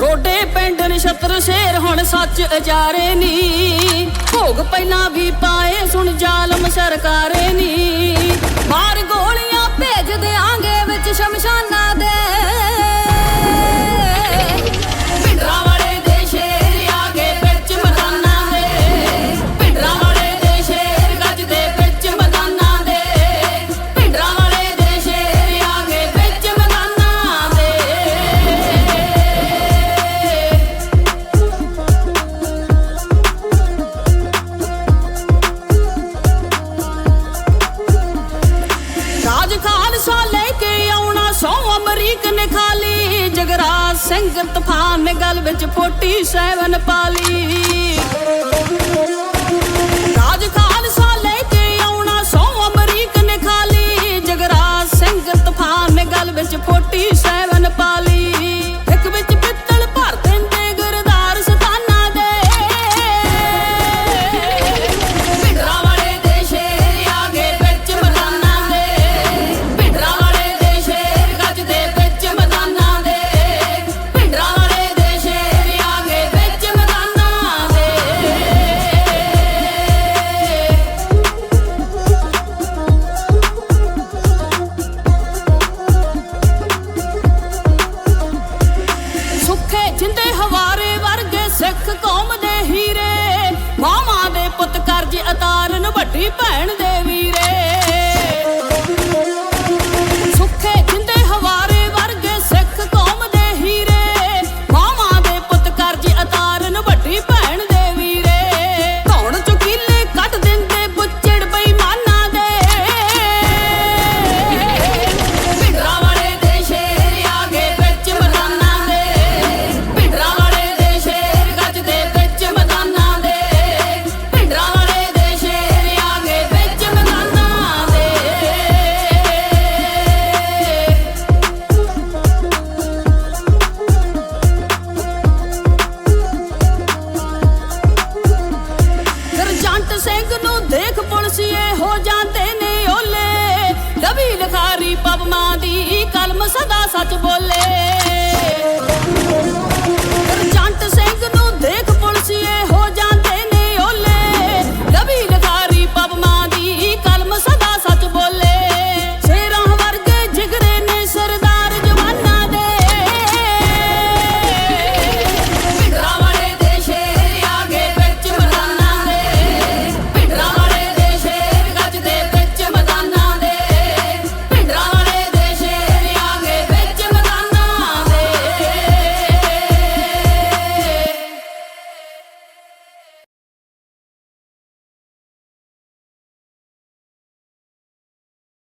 ਰੋਡੇ ਪਿੰਡ ਨਛੱਤਰ ਸ਼ੇਰ, ਹੁਣ ਸੱਚ ਅਜਾਰੇ ਨੀ। ਭੋਗ ਪਹਿਲਾਂ ਵੀ ਪਾਏ, ਸੁਣ ਜ਼ਾਲਮ ਸਰਕਾਰ ਰਾਜ ਖਾਲਸਾ ਲੈ ਕੇ ਆਉਣਾ ਸੋ ਅਮਰੀਕ ਨੇ ਖਾਲੀ। ਜਗਰਾਜ ਸਿੰਘ, ਤੂਫਾਨ ਗਲ ਵਿੱਚ ਫੋਟੀ ਸੈਵਨ ਪਾਲੀ। പണിത് ਸਿੰਘ ਨੂੰ ਦੇਖ ਪੁਲਸੀਏ ਹੋ ਜਾਂਦੇ ਨੇ ਓਲੇ। ਰਵੀ ਲਖਾਰੀ ਪਵਮਾ ਦੀ ਕਲਮ ਸਦਾ ਸੱਚ ਬੋਲੇ।